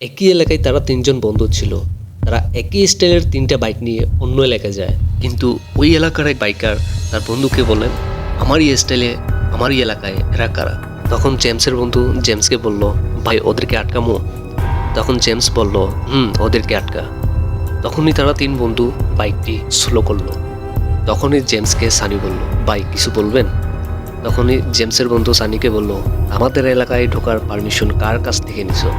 একই এলাকায় তারা তিনজন বন্ধু ছিল। তারা একই স্টাইলের তিনটা বাইক নিয়ে অন্য এলাকায় যায়। কিন্তু ওই এলাকার এক বাইকার তার বন্ধুকে বলেন আমারই স্টাইলে, আমারই এলাকায় এরা কারা? তখন জেমসের বন্ধু জেমসকে বলল, ভাই, ওদেরকে আটকামো। তখন জেমস বলল, হুম, ওদেরকে আটকা। তখনই তারা তিন বন্ধু বাইকটি স্লো করল। তখনই জেমসকে সানি বলল, ভাই, কিছু বলবেন? তখনই জেমসের বন্ধু সানিকে বলল, আমাদের এলাকায় ঢোকার পারমিশন কার কাছ থেকে নিছো?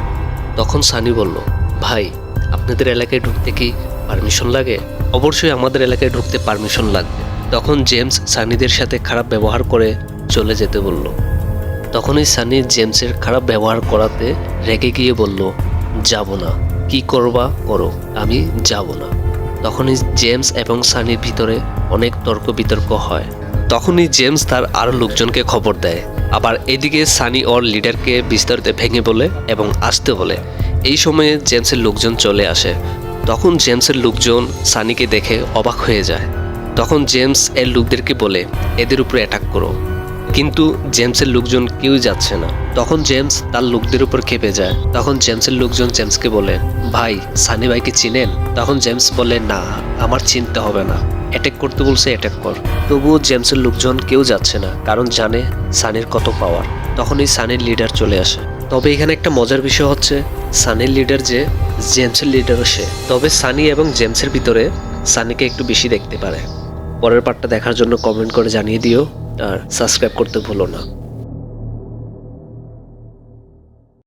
তখন সানি বলল, ভাই, আপনাদের এলাকায় ঢুকতে কি পারমিশন লাগে? অবশ্যই আমাদের এলাকায় ঢুকতে পারমিশন লাগবে। তখন জেমস সানিদের সাথে খারাপ ব্যবহার করে চলে যেতে বলল। তখনই সানি জেমসের খারাপ ব্যবহার করাতে রেগে গিয়ে বলল, যাব না। কি করবা করো। আমি যাব না। তখনই জেমস এবং সানির ভিতরে অনেক তর্ক বিতর্ক হয়। তখনই জেমস তার আরও লোকজনকে খবর দেয়। আবার এদিকে সানি ওর লিডারকে বিস্তারিত ভেঙে বলে এবং আসতে বলে। এই সময়ে জেমসের লোকজন চলে আসে। তখন জেমসের লোকজন সানিকে দেখে অবাক হয়ে যায়। তখন জেমস এর লোকদেরকে বলে, এদের উপরে অ্যাটাক করো। কিন্তু জেমসের লোকজন কেউ যাচ্ছে না। তখন জেমস তার লোকদের উপর খেপে যায়। তখন জেমসের লোকজন জেমসকে বলে, ভাই, সানি ভাইকে চিনেন? তখন জেমস বলে, না, আমার চিনতে হবে না। অ্যাটাক করতে বলছে অ্যাটাক কর। তবুও জেমসের লোকজন কেউ যাচ্ছে না, কারণ জানে সানির কত পাওয়ার তখনই সানের লিডার চলে আসে। তবে এখানে একটা মজার বিষয় হচ্ছে সানের লিডার যে জেমসের লিডারও সে। তবে সানি এবং জেমসের ভিতরে সানিকে একটু বেশি দেখতে পারে। পরের পার্টটা দেখার জন্য কমেন্ট করে জানিয়ে দিও, আর সাবস্ক্রাইব করতে ভুলো না।